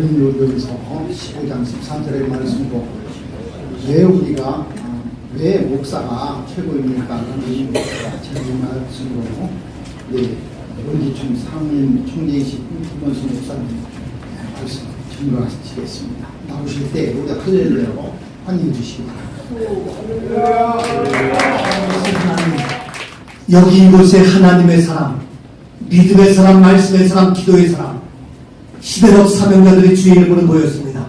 고린도전서 15장 14절의 말씀으로 왜 우리가 어, 왜 목사가 최고입니까? 하는 말씀으로 네, 원기충 상임 총재이신 김원수 목사님 네, 말씀 전달하시겠습니다. 나오실 때 우리 할렐루야로 환영해 주시기 바랍니다. 여기 이곳에 하나님의 사람, 믿음의 사람, 말씀의 사람, 기도의 사람, 시대적 사명자들의 주의 이름으로 모였습니다.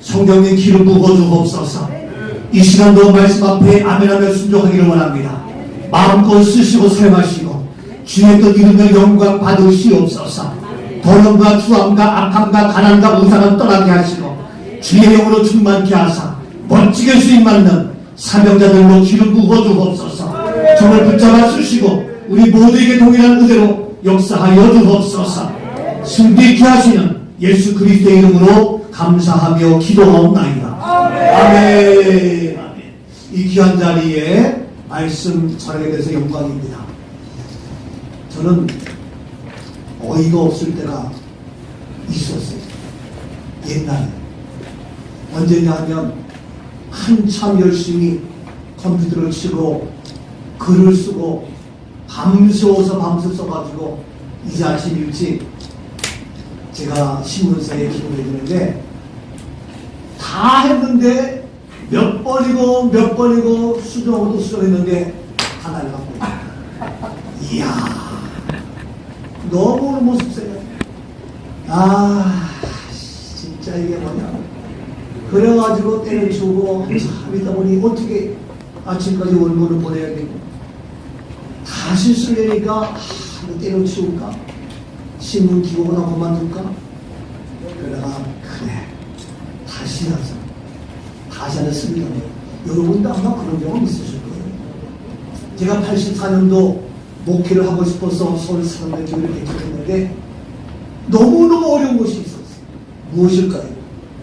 성경의 길을 부어주옵소서. 이 시간도 말씀 앞에 아멘하며 순종하기를 원합니다. 마음껏 쓰시고 사용하시고 주의 뜻 이루며 영광 받으시옵소서. 더러움과 추함과 악함과 가난과 우상은 떠나게 하시고 주의 영으로 충만케 하사 멋지게 수임 맞는 사명자들로 기름 부어 주옵소서. 정을 붙잡아 주시고 우리 모두에게 동일한 의대로 역사하여 주옵소서. 승리케 하시는 예수 그리스도의 이름으로 감사하며 기도하옵나이다. 아멘. 아멘. 이 귀한 자리에 말씀 전하게 돼서 영광입니다. 저는 어이가 없을 때가 있었어요. 옛날에. 언제냐 하면 한참 열심히 컴퓨터를 치고 글을 쓰고 밤새워서 밤새 써가지고 이제 아침 일찍 제가 신문사에 기록해 주는데 다 했는데 몇 번이고 몇 번이고 수정하고도 수정했는데 다 날라갔고 이야 너무너무 속상해 아 진짜 이게 뭐냐. 그래가지고 때려치우고 한참 있다 보니 어떻게 아침까지 원고를 보내야 되고 다시 쓰려니까 아, 이거 때려치울까 신문 기고나 그만둘까 그러다가 그래 다시 하자 다시 하나 씁니다 여러분도 아마 그런 경험 있으실 거예요 제가 84년도 목회를 하고 싶어서 서울 사람들 교회를 개척했는데 너무너무 어려운 것이 있었어요 무엇일까요?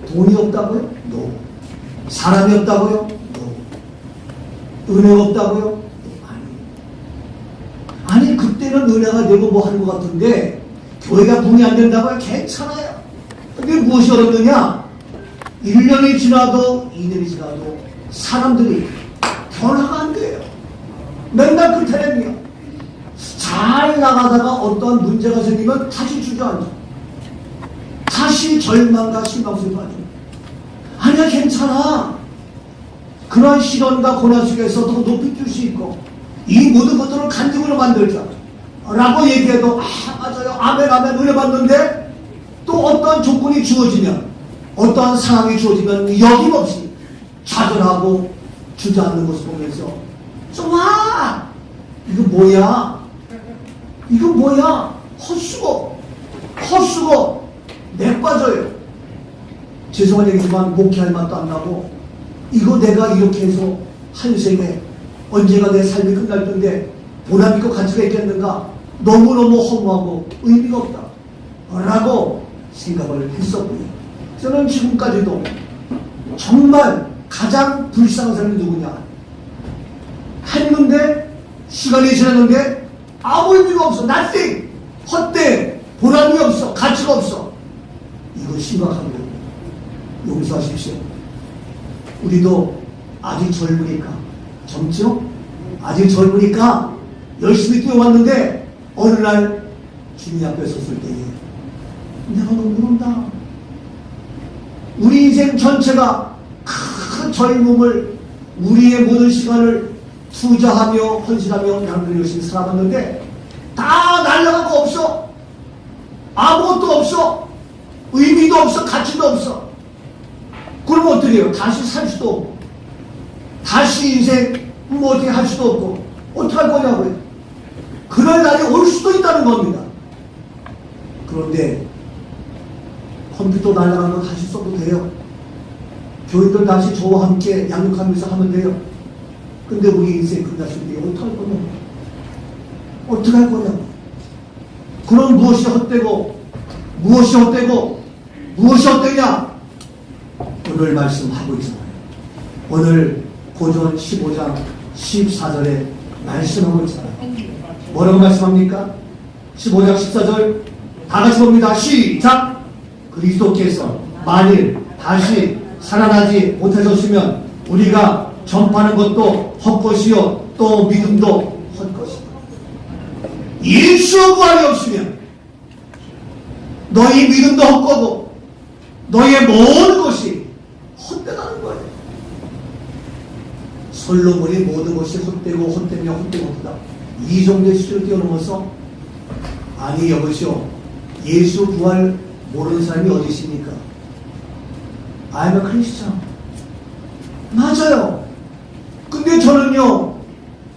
돈이 없다고요? No. 사람이 없다고요? No. 은혜가 없다고요? 아니. 아니, 그때는 은혜가 되고 뭐 하는 것 같은데, 교회가 붕이 안 된다고요? 괜찮아요. 근데 무엇이 어렵느냐? 1년이 지나도, 2년이 지나도, 사람들이 변화가 안 돼요. 맨날 그 타령이야. 잘 나가다가 어떤 문제가 생기면 다시 주저앉아. 다시 절망과 실망 속에 빠져. 아니야, 괜찮아. 그러한 시련과 고난 속에서 더 높이 뛸 수 있고, 이 모든 것들을 간증으로 만들자. 라고 얘기해도, 아, 맞아요. 아멘, 아멘, 은혜 받는데, 또 어떠한 조건이 주어지면, 어떠한 상황이 주어지면, 여김없이 좌절하고 주저앉는 모습 보면서, 좋아! 이거 뭐야? 이거 뭐야? 헛수고, 헛수고, 내 빠져요. 죄송한 얘기지만 목회할 맛도 안 나고 이거 내가 이렇게 해서 한 생에 언제가 내 삶이 끝날 텐데 보람 있고 가치가 있겠는가 너무너무 허무하고 의미가 없다. 라고 생각을 했었고요. 저는 지금까지도 정말 가장 불쌍한 사람이 누구냐? 했는데 시간이 지났는데 아무 의미가 없어. Nothing. 헛돼 보람이 없어. 가치가 없어. 이거 거예요 용서하십시오. 우리도 아직 젊으니까. 젊죠? 아직 젊으니까 열심히 뛰어왔는데 어느 날 주님 앞에 섰을 때에 내가 너무 모른다. 우리 인생 전체가 큰 젊음을 우리의 모든 시간을 투자하며 헌신하며 양들 열심히 살아봤는데 다 날라가고 없어. 아무것도 없어. 의미도 없어. 가치도 없어. 그럼 어떻게 해요? 다시 살 수도 없고. 다시 인생 뭐 어떻게 할 수도 없고. 어떻게 할 거냐고요 그럴 날이 올 수도 있다는 겁니다. 그런데 컴퓨터 날아가는 거 다시 써도 돼요. 교인들 다시 저와 함께 양육하면서 하면 돼요. 근데 우리 인생 끝났을 때 어떻게 할 거냐고. 어떻게 할 거냐고. 그럼 무엇이 헛되고 무엇이 헛되고 무엇이 헛되냐? 오늘 말씀하고 있잖아요. 오늘 고전 15장 14절에 말씀하고 있잖아요 뭐라고 말씀합니까? 15장 14절 다 같이 봅니다 시작 그리스도께서 만일 다시 살아나지 못하셨으면 우리가 전파하는 것도 헛것이요 또 믿음도 헛것이다. 예수 부활이 없으면 너희 믿음도 헛거고 너희의 모든 것이 헛되다는 거예요. 솔로몬이 모든 것이 헛되고 헛되며 헛되고 헛되다. 이 정도의 수준을 뛰어넘어서 아니 여보시오 예수 부활 모르는 사람이 어디 있습니까? I'm a Christian. 맞아요. 근데 저는요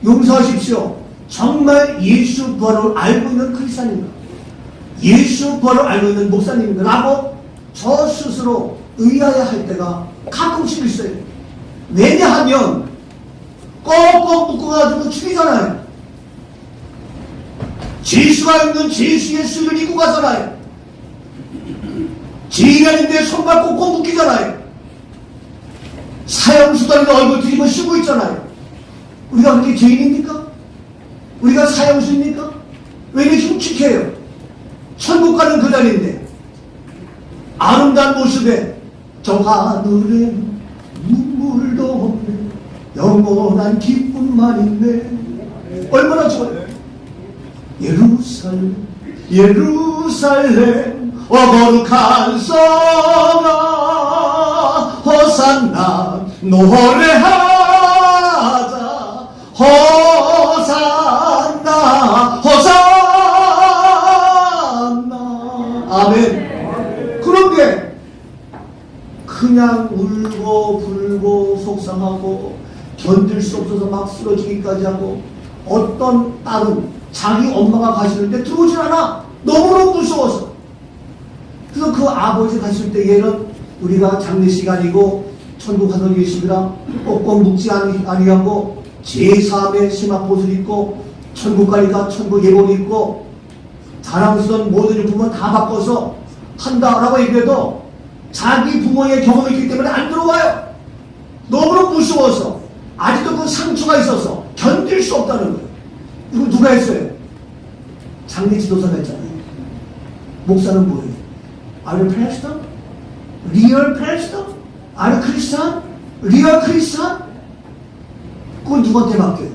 용서하십시오. 정말 예수 부활을 알고 있는 크리스찬입니다. 예수 부활을 알고 있는 목사님입니다. 라고 저 스스로 의아해 할 때가 가끔씩 있어요. 왜냐하면 꼭꼭 묶어가지고 죽이잖아요. 지수가 있는 지수의 수를 입고 가잖아요. 지인인데 손발 꼭꼭 묶이잖아요. 사형수단인데 얼굴 뒤집어 씌고 있잖아요. 우리가 그렇게 죄인입니까? 우리가 사형수입니까? 왜 이렇게 흉측해요? 천국 가는 그 자리인데 아름다운 모습에 저 하늘에 눈물도 없네 영원한 기쁨만 있네 얼마나 좋아요 예루살렘 예루살렘 어 거룩한 성아 호산나 노래하자 호산나 호산나. 아멘. 그런데 그냥 울고 불고 속상하고 견딜 수 없어서 막 쓰러지기까지 하고 어떤 딸은 자기 엄마가 가시는데 들어오질 않아 너무너무 무서워서 그래서 그 아버지 갔을 때 얘는 우리가 장례 시간이고 천국 가서 계시더라 꼭꼭 묵지 아니- 아니하고 제3의 심화봇을 입고 천국 가니까 천국 예복을 입고 자랑스러운 모든 유품은 다 바꿔서 한다라고 얘기해도 자기 부모의 경험이 있기 때문에 안 들어와요. 너무너무 무서워서 아직도 그 상처가 있어서 견딜 수 없다는 거예요. 누가 했어요? 장례 지도사가 했잖아요. 목사는 뭐예요? 아르 패스터? 리얼 패스터? 아르 크리스찬? 리얼 크리스찬? 그건 누구한테 맡겨요?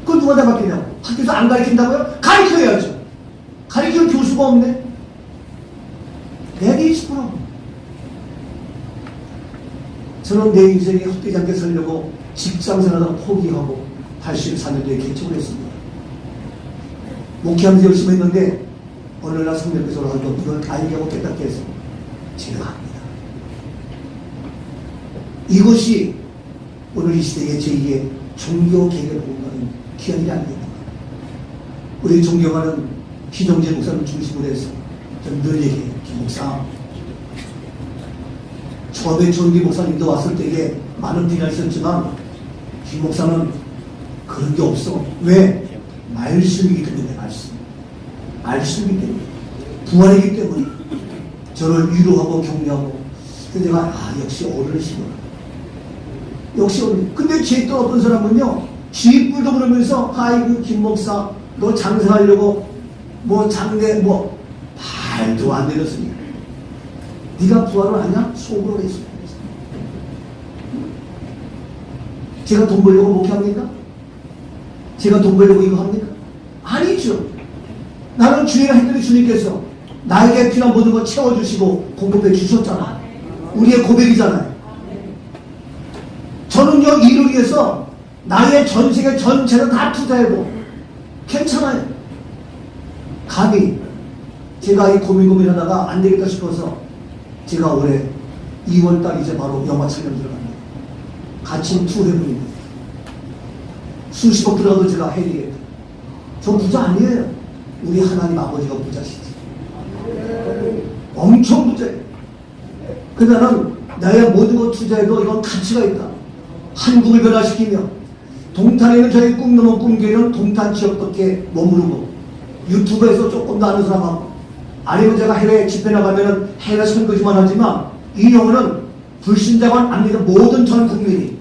그건 누구한테 맡기냐고? 학교에서 안 가르친다고요? 가르쳐야죠. 가르치는 교수가 없네. That is problem. 저는 내 인생에 헛되지 않게 살려고 직장 생활을 포기하고 84년도에 개척을 했습니다. 목회하면서 열심히 했는데 어느 날 성령께서 하고 이걸 알게 하고 깨닫게 해서 제가 합니다. 이것이 오늘 이 시대의 제2의 종교 개혁을 본다는 귀한 일이 아닙니다. 우리 존경하는 김정재 목사님 중심으로 해서 저는 늘 얘기해요. 김 목사. 처음에 전기 목사님도 왔을 때에 많은 비난이 있었지만 김 목사는 그런 게 없어. 왜? 말씀이기 때문에 말씀. 말씀이기 때문에. 부활이기 때문에. 저를 위로하고 격려하고. 근데 내가 아 역시 어른이시구나. 역시 어른. 근데 제 또 어떤 사람은요. 쥐뿔도 그러면서 아이고 김 목사 너 장사하려고 뭐 장례 뭐 말도 안 소리. 네가 부활을 하냐? 속으로 했어. 제가 돈 벌려고 목회합니까? 제가 돈 벌려고 이거 합니까? 아니죠. 나는 주의를 했더니 주님께서 나에게 필요한 모든 걸 채워주시고 공급해 주셨잖아. 우리의 고백이잖아요. 저는요, 이를 위해서 나의 전 세계 전체를 다 투자해도 괜찮아요. 감히 제가 이 고민 고민하다가 안 되겠다 싶어서 제가 올해 2월달 이제 바로 영화 촬영 들어갑니다. 같이 투 해봅니다. 수십억 들어가도 제가 해리에요. 저 부자 아니에요. 우리 하나님 아버지가 부자시지. 엄청 부자예요. 그 나는 나의 모든 것 투자해도 이건 가치가 있다. 한국을 변화시키며 동탄에 있는 저희 꿈 넘은 꿈교회는 동탄 지역밖에 머무르고 유튜브에서 조금 더 아는 사람하고 아니면 제가 해외 집회 나가면은 해외 선거지만 하지만 이 영혼은 불신자만 아닙니다. 모든 전 국민이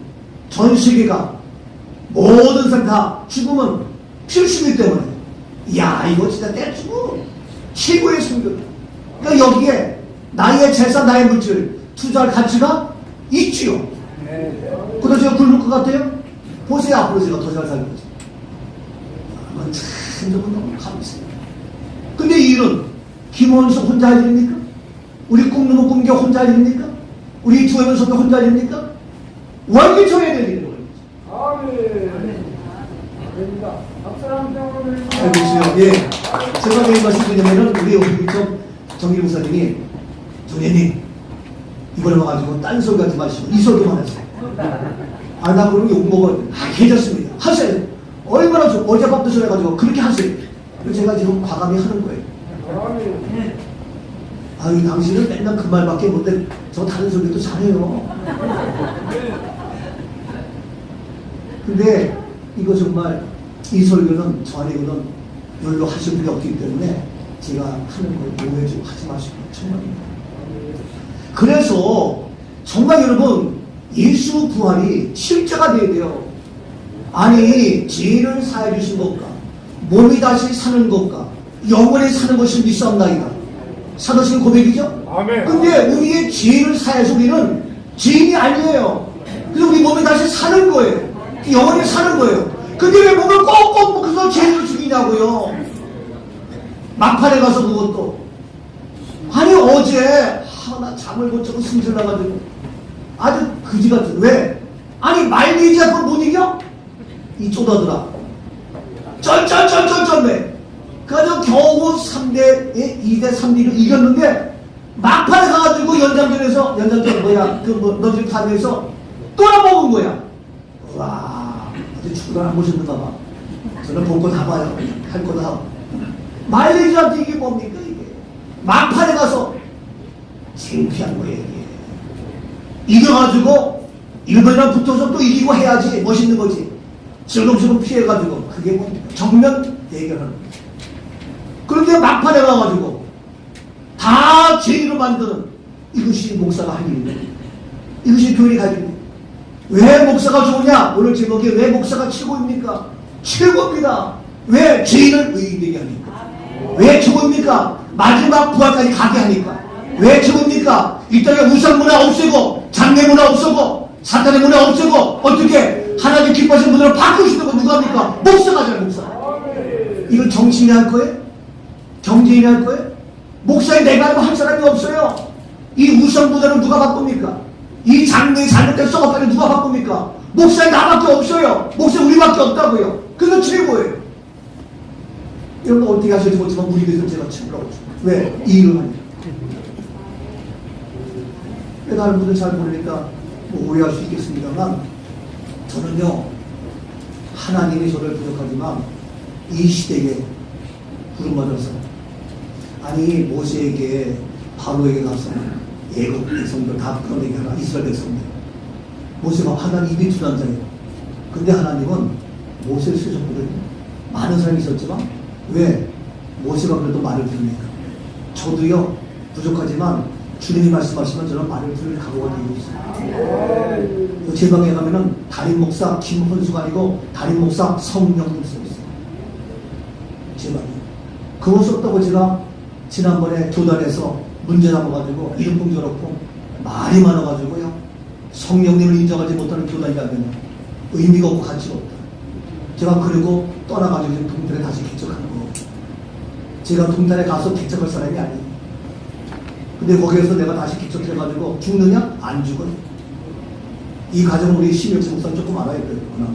전 세계가 모든 사람 다 죽음은 필수이기 때문에 야 이거 진짜 떼주고 최고의 순교 그러니까 여기에 나의 재산, 나의 물질 투자할 가치가 있지요. 그래서 제가 굶을 것 같아요? 보세요, 앞으로 제가 더 잘 살는 거지. 그건 참 저건 너무 감사해요. 근데 이 일은 김원수 혼자 할 일입니까? 우리 꿈누무 꿈개 혼자 할 일입니까? 우리 두해면 선배 혼자 할 일입니까? 쳐야 될 일이에요. 알겠어요. 예. 제가 왜 말씀드리냐면은 우리 좀 정길 목사님이 정예님 이걸 와가지고 딴 소리 하지 마시고 이 소리만 하세요. 아, 나 그러면 욕먹어. 아, 괜찮습니다. 하세요. 얼마나 좋 어젯밤도 전해 가지고 그렇게 하세요. 그래서 제가 지금 과감히 하는 거예요. 아유, 당신은 맨날 그 말밖에 못해. 저 다른 소리도 잘해요. 근데 이거 정말 이 설교는 저 아니고는 별로 하실 분이 없기 때문에 제가 하는 걸 오해 좀 하지 마시고 정말입니다. 그래서 정말 여러분 예수 부활이 실제가 돼야 돼요. 아니 죄를 사해 주신 것과 몸이 다시 사는 것과 영원히 사는 것을 믿사옵나이다. 사도신 고백이죠? 아멘. 근데 우리의 죄를 사해서 우리는 죄인이 아니에요. 그래서 우리 몸이 다시 사는 거예요. 영원히 사는 거예요. 근데 왜 몸을 꼭꼭 묶어서 죄를 죽이냐고요. 막판에 가서 그것도. 아니 어제 하나 잠을 못 자고 승질 나가지고 아주 그지 같은 왜? 아니 말리지 않고 못 이겨? 이 쪼다더라. 쩔쩔쩔쩔쩔네. 그래서 겨우 3대 2대 3대로 이겼는데 막판에 가가지고 연장전에서 연장전 뭐야 그 뭐 너지 타면서 또 하나 먹은 거야. 와 어제 축구를 안 보셨는가 봐. 저는 볼 거 다 봐요. 할 거 다 하고. 마일리지한테 이게 뭡니까 이게. 막판에 가서 창피한 거예요 이게. 이겨가지고 일본이랑 붙어서 또 이기고 해야지 멋있는 거지. 슬금슬금 피해가지고 그게 뭡니까? 정면 대결하는 거예요. 그런데 막판에 가가지고 다 죄로 만드는 이것이 목사가 할 일입니다. 이것이 할 일입니다. 왜 목사가 좋으냐? 오늘 제목이 왜 목사가 최고입니까? 최고입니다. 왜 죄인을 의인되게 하니까? 왜 최고입니까? 마지막 부활까지 가게 하니까. 왜 최고입니까? 이 땅에 우상 문화 없애고 장례 문화 없애고 사탄의 문화 없애고 어떻게 하나님 기뻐하시는 분들을 바꾸시는 거 누가 합니까? 목사가 잘 목사. 이걸 정치인이 할 거예요? 경제인이 할 거예요? 목사에 내가 알고 할 사람이 없어요. 이 우상 문화를 누가 바꿉니까? 이 장례 잘못된 썩어가는 누가 바꿉니까? 목사에 나밖에 없어요. 목사에 우리밖에 없다고요. 그거 최고예요. 거 어떻게 하실지 모르지만 우리 교회에서 제가 친구라고 죠 왜? 이 일을 하니까. 다른 분들 잘 모르니까 뭐 오해할 수 있겠습니다만 저는요 하나님이 저를 부족하지만 이 시대에 부름받아서 아니 모세에게 바로에게 가서 예굽 백성들 다 끌어내게 하라 이스라엘 백성들. 모세가 하나님 입이 둔한 자예요. 근데 하나님은 모세를 쓰셨거든요 많은 사람이 있었지만 왜 모세가 그래도 말을 들으니까? 저도요 부족하지만 주님이 말씀하시면 저는 말을 들을 각오가 되고 있어요. 제 방에 가면은 담임 목사 김헌수가 아니고 담임 목사 성령님 써 있어요. 제 방에. 그거 썼다고 제가 지난번에 교단에서 문제 남아가지고 이름봉 저렇고 말이 많아가지고요 성령님을 인정하지 못하는 교단이라 면 의미가 없고 가치가 없다. 제가 그리고 떠나가지고 동탄에 다시 개척하는 거예요 제가 동탄에 가서 개척할 사람이 아니에요. 근데 거기에서 내가 다시 개척해가지고 죽느냐? 안 죽어요 이 과정은 우리 심혁수 목사는 조금 알아야 되겠구나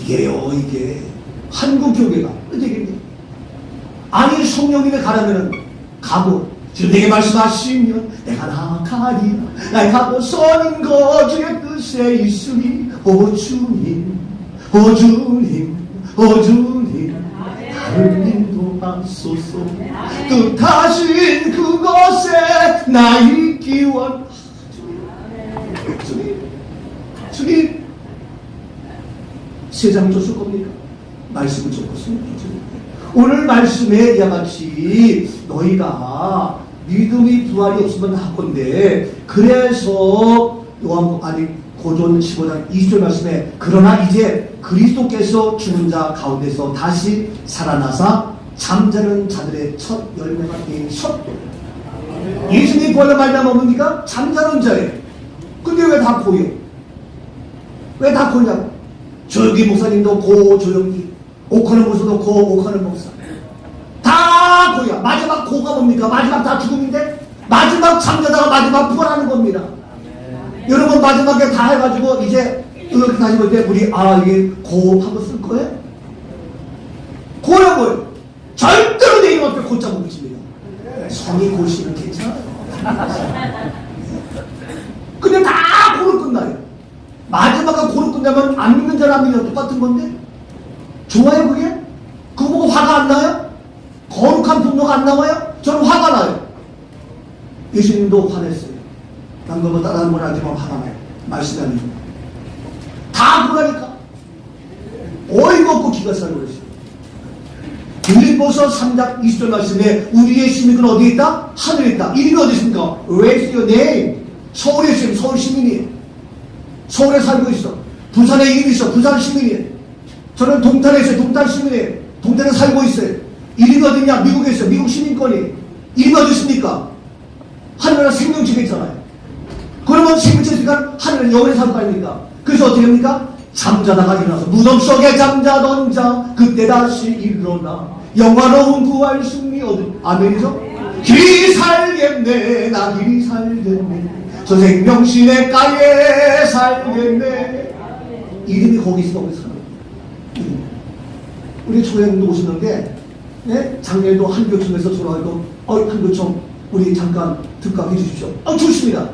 이게요 이게. 한국 교회가. 어떻게 아니 성령님의 가라면은 가고 지금 내게 말씀하시면 내가 나가리라. 나의 가고 선인 거 주의 뜻에 있으니 오 주님 오 주님 오 주님. 나를 인도하소서. 뜻하신 그곳에 나 있기 원. 주님 주님. 세상 줬을 겁니까? 말씀을 줬겠습니까? 오늘 말씀에 이와 같이 너희가 믿음이 부활이 없으면 하건데 그래서 요한 아니 고전 15장 20절 말씀에 그러나 이제 그리스도께서 죽은 자 가운데서 다시 살아나사 잠자는 자들의 첫 열매가 된 섭도. 예수님이 부활로 말미암아 뭡니까? 잠자는 자예요. 근데 왜 다 고요? 왜 다 고냐고? 저기 목사님도 고 조영기, 오카는 목사도 고 오카는 목사. 다 고야. 마지막 고가 뭡니까? 마지막 다 죽음인데 마지막 잠자다가 마지막 부활하는 겁니다. 여러분 마지막에 다 해가지고 이제 이렇게 다시 볼때 우리 아 이게 고 하고 쓸 거예요? 뭐예요? 절대로 내 이름 앞에 고자 못 붙입니다. 성이 고시면 괜찮아요. 근데 다 고로 끝나요. 마지막에 고로 끝나면 안 믿는 자 똑같은 건데 좋아요 그게? 그거 보고 화가 안 나요? 거룩한 분노가 안 나와요? 저는 화가 나요. 예수님도 화냈어요. 난 그거 따라하는 건 알지만 화가 나요. 아니고. 다 그러니까. 어이가 없고 기가 살고 있어요. 빌립보서 3장 20절 말씀에 우리의 시민은 어디에 있다? 하늘에 있다. 이름이 어디 있습니까? Where's your name? 서울에 있으면 서울 시민이에요. 서울에 살고 있어. 부산에 이름이 있어. 부산 시민이에요. 저는 동탄에 있어요. 동탄 시민이에요. 동탄에 살고 있어요. 이름이 어디냐? 미국에 있어요. 미국 시민권이. 이름이 어디 있습니까? 하늘은 생명체가 있잖아요. 그러면 생명체 있으니까 하늘은 영원히 살 거 아닙니까? 그래서 어떻게 합니까? 잠자다가 일어나서 무덤 속에 잠자던 자 그때 다시 일어나 영화로운 구할 승리 얻은 아멘이죠? 길이 살겠네 나 길이 살겠네 저 생명신의 가에 살겠네 이름이 거기 있어 거기 사는 이름. 우리 초행도 오시는데 네? 작년에도 한 교총에서 돌아가고 어 한 교총 우리 잠깐 특강해 주십시오. 어 좋습니다.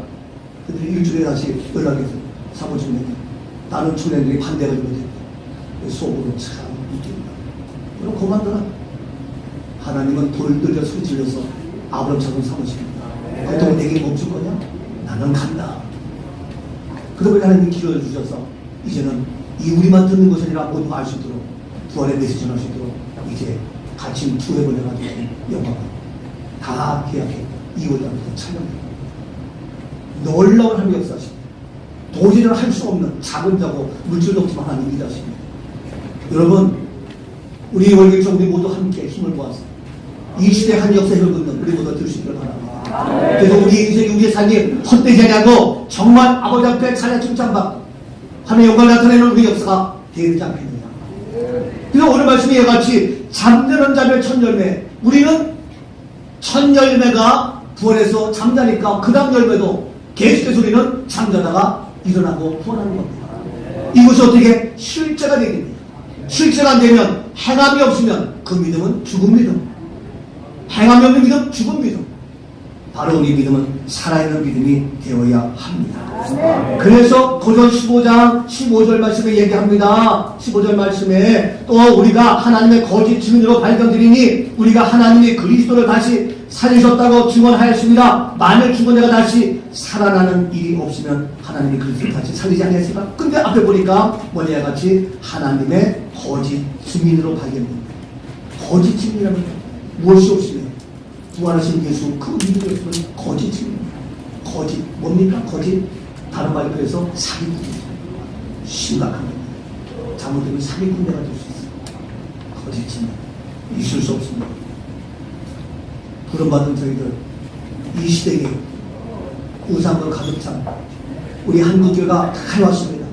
근데 일주일에 다시 연락이 해서 사모님이 다른 초년들이 반대가 좀 됐고 속으로 참 웃긴다. 그럼 그만둬라. 하나님은 돌 들려 소리 질러서 아브람처럼 삼으십니다. 그렇다고 내게 멈출 거냐? 나는 간다. 그러면 하나님이 길을 주셔서 이제는 이 우리만 듣는 것이 아니라 모두가 알 수 있도록 부활의 메시지 전할 수 있도록 이제 같이 투에 보내가지고 영광을 다 계약했고 2월달부터 촬영했고 놀라운 하나님 역사십니다. 도저히 할 수 없는 작은 자고 물질도 없지만 하나님 이다십니다. 여러분 우리 월계청 우리 모두 함께 힘을 모아서 이 시대 한 역사를 걷는 우리 모두 될수 있기를 바랍니다. 그래서 우리 인생이 우리의 삶이 헛되지 않고 정말 아버지 앞에 찬양 칭찬받고 하나님의 영광을 나타내는 우리 역사가 되지 않겠느냐. 그래서 오늘 말씀에 이와 같이 잠드는 자별 첫 열매 우리는 첫 열매가 부활해서 잠자니까 그 다음 열매도 계속해서 우리는 잠자다가 일어나고 부활하는 겁니다. 이것이 어떻게 실제가 됩니다. 실제가 안 되면 행함이 없으면 그 믿음은 죽은 믿음. 행함이 없는 믿음, 죽은 믿음. 바로 우리 믿음은 살아있는 믿음이 되어야 합니다. 그래서 고전 15장 15절 말씀에 얘기합니다. 15절 말씀에 또 우리가 하나님의 거짓 증인으로 발견되리니 우리가 하나님의 그리스도를 다시 살리셨다고 증언하였습니다. 만일 죽은 내가 다시 살아나는 일이 없으면 하나님이 그리스도를 다시 살리지 않겠습니까? 근데 앞에 보니까 뭐냐 같이 하나님의 거짓 증인으로 발견됩니다. 거짓 증인이라면 무엇이 없으면 부활하신 예수 그 믿음이 없으면 거짓. 뭡니까? 거짓. 다른 말로 해서 사기꾼이죠 심각한 겁니다. 잘못되면 사기꾼대가 될 수 있어요. 거짓 증인 있을 수 없습니다. 부름받은 저희들 이 시대에 우상을 가득 찬 우리 한국교가 다 해왔습니다.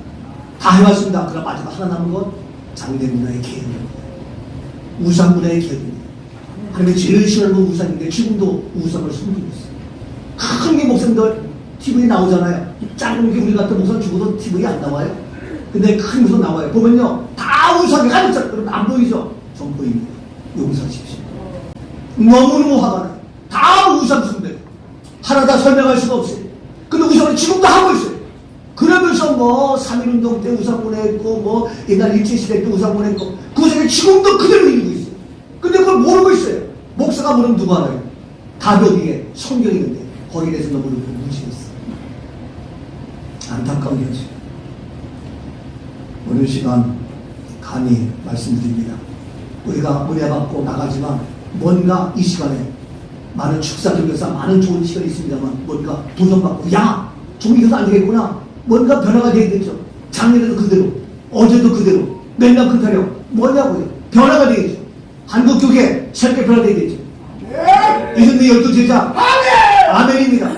다 해왔습니다. 그럼 마지막 하나 남은 건 장대 문화의 개혁입니다. 우상 문화의 개혁입니다 하나님이 제일 싫어하는 건 우상인데 지금도 우상을 숨기고 있어요 큰 게 목사님들 TV에 나오잖아요. 작은 게 우리 같은 목사 죽어도 TV에 안 나와요. 근데 큰 목사 나와요. 보면요. 다 우상이 가득 차. 그럼 안 보이죠? 전 보입니다. 용서하십시오. 너무너무 화가 나요. 다 우상 숭배. 하나 다 설명할 수가 없어요. 근데 우상을 지금도 하고 있어요. 그러면서 뭐 3.1운동 때 우상 보냈고 뭐 옛날 일제시대 때 우상 보냈고 그 우상이 지금도 그대로 이루고 있어요. 근데 그걸 모르고 있어요. 목사가 모르면 누가 알아요? 답이 어디에? 성경이 있는데 거기에 대해서 너무 무시했어. 안타까운 현실. 오늘 시간 감히 말씀드립니다. 우리가 은혜 받고 나가지만 뭔가 이 시간에 많은 축사 경사 많은 좋은 시간이 있습니다만 뭔가 도전받고 야! 좀 이래서 안 되겠구나. 뭔가 변화가 되겠죠. 작년에도 그대로 어제도 그대로 맨날 그대로 뭐냐고요. 변화가 되겠죠. 한국 교회 새롭게 변화되겠죠. 열두 제자 아멘 입니다.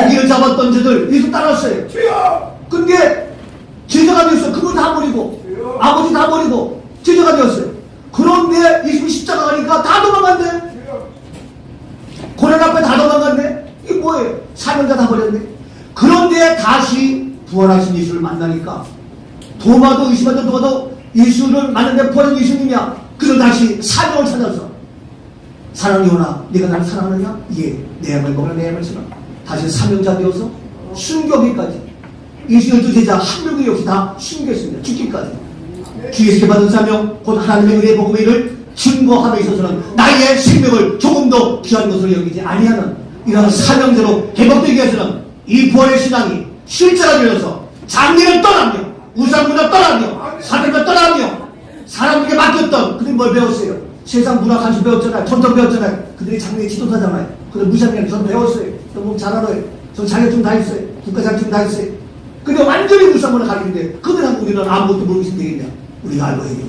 고기를 잡았던 자들 예수 따랐어요. 근데 제자가 되었어요. 그걸 다 버리고 아버지 다 버리고 제자가 되었어요. 그런데 예수님 십자가 가니까 다 도망갔네. 고난 앞에 다 도망갔네. 이게 뭐예요? 사명자 다 버렸네. 그런데 다시 부활하신 예수를 만나니까 도마도 의심하던 도마도 예수를 만났는데 부활한 예수님이야. 그래서 다시 사명을 찾아서 사랑이 오나 네가 나를 사랑하느냐? 예. 내 양을 먹으라 내 양을 쓰라. 다시 사명자 되어서 순교기까지 열두 제자 한 명이 없이 다 순교했습니다. 죽기까지. 주에서 받은 사명 곧 하나님의 은혜의 복음의 일을 증거함에 있어서는 나의 생명을 조금 더 귀한 것으로 여기지 아니하는 이러한 사명대로 회복되기 위해서는 이 부활의 신앙이 실제가 되어서 장례를 떠나며 우상문을 떠나며 사명을 떠나며 사람에게 맡겼던 그들이 뭘 배웠어요? 세상 문화 간수 배웠잖아요. 전통 배웠잖아요. 그들이 장례 지도사잖아요. 그들 무장면 저는 배웠어요. 너무 잘 알아요. 저 자격증 다 있어요. 국가 자격증 다 있어요. 근데 완전히 무상문을 가리는데 그들하고 우리는 아무것도 모르고 있으면 되겠냐? 우리가 알고 해야 되겠다.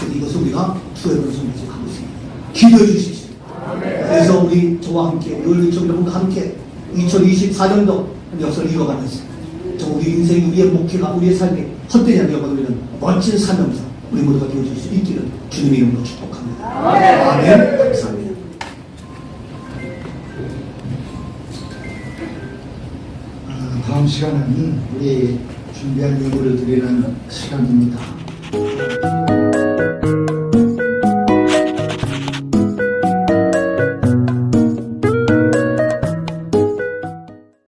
근데 이것을 우리가 투애를 성공해서 하고 있습니다. 기도해 주십시오. 그래서 우리 저와 함께 요일교청 여러분과 함께 2024년도 역사를 이뤄가면서 저 우리 인생 우리의 목회가 우리의 삶이 헛되지 않게 우리는 멋진 사명자 우리 모두가 되어줄 수 있기를 주님의 이름으로 축복합니다. 아멘. 감사합니다. 아, 다음 시간은 우리 준비한 예물을 드리는 시간입니다.